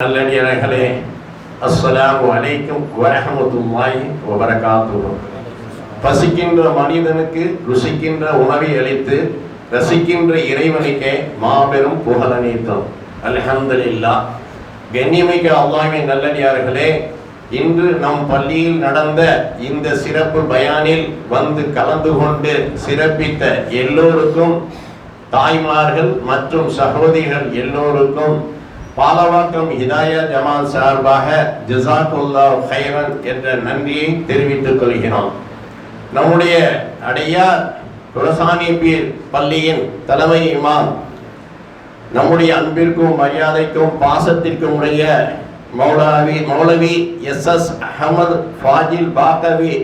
நல்லடியார்களே அஸ்லாம் வலைக்கும் வரஹமத்துல்லாஹி வபரகாத்துஹு. பசிக்கின்ற மனிதனுக்கு ருசிக்கின்ற உணவை அளித்து ரசிக்கின்ற இறைவனுக்கே மாபெரும் புகழனைத்தோம் அல்ஹம்துலில்லாஹ் கண்ணியமிக்க அல்லாஹ்வின் நல்லடியார்களே இன்று நம் பள்ளியில் நடந்த இந்த சிறப்பு பயானில் வந்து கலந்து கொண்டு சிறப்பித்த எல்லோருக்கும் தாய்மார்கள் மற்றும் சகோதரிகள் எல்லோருக்கும் பாலவாக்கம் ஹிதாயா ஜமால் சார்பாக ஜிசாக்குல்லா ஹைரன் என்ற நன்றியை தெரிவித்துக் கொள்கிறோம். நம்முடைய அடையார் குலசானி பீர் பள்ளியின் தலைமை இமாம் நம்முடைய அன்பிற்கும் மரியாதைக்கும் பாசத்திற்கும் உடைய மௌலாவி மௌலவி எஸ் எஸ் அகமது ஃபாஜில் பாக்கவி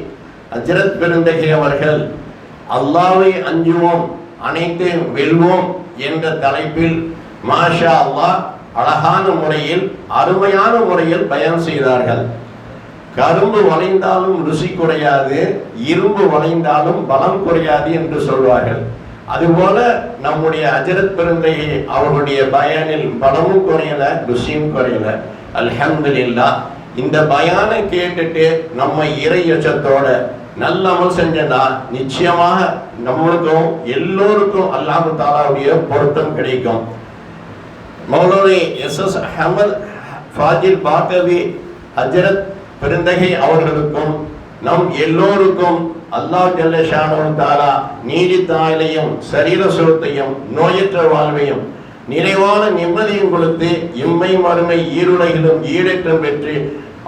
அஜரத் பெருந்தகை அவர்கள் அல்லாவை அஞ்சுவோம் அனைத்தையும் வெல்வோம் என்ற தலைப்பில் மாஷா அல்லாஹ் அழகான முறையில் அருமையான முறையில் பயன் செய்தார்கள். கரும்பு வளைந்தாலும் ருசி குறையாது இரும்பு வளைந்தாலும் பலம் குறையாது என்று சொல்வார்கள். அதுபோல நம்முடைய அஜரத் பெருந்தையை அவர்களுடைய பயனில் பலமும் குறையல ருசியும் குறையல. அல்ஹம்துலில்லா இந்த பயானை கேட்டுட்டு நம்ம இறை எச்சத்தோட நல்ல அமல் செஞ்சனா நிச்சயமாக நம்மளுக்கும் எல்லோருக்கும் அல்லாஹு தாலாவுடைய பொருத்தம் கிடைக்கும். மௌலவி எஸ் எஸ் அஹமத் ஃபாஜில் பாக்கவி ஹஜரத் பெருந்தகை அவர்களுக்கும் நம் எல்லோருக்கும் அல்லாஹ் ஜல்லஷானு தாலா தாயிலையும் சரீர சுகத்தையும் நோயற்ற வாழ்வையும் நிறைவான நிம்மதியும் கொடுத்து இம்மை மறுமை ஈருலகிலும் ஈடேற்றம் பெற்று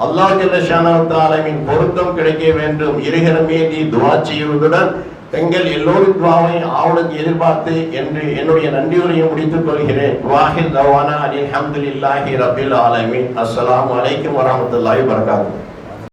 அல்லாஹ் ஜல்லஷானு தாலாவின் பொருத்தம் கிடைக்க வேண்டும். இருகரம் ஏந்தி துவா செய்வதுடன் எங்கள் எல்லோரும் துவாவை ஆவலுக்கு எதிர்பார்த்து என்று என்னுடைய நன்றியுரையை முடித்துக் கொள்கிறேன். வாஹில் தவானா அலி அஹமதுல்லாஹி ரபில் ஆலமின். அஸ்லாம் அலைக்கும் வரமத்துல்லாஹி வரகாத்து